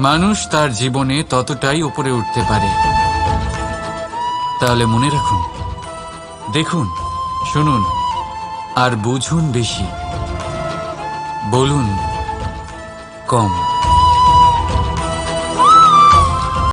মানুষ তার জীবনে ততটাই উপরে উঠতে পারে। তাহলে মনে রাখুন, দেখুন, শুনুন, আর বুঝুন বেশি। বলুন, কম।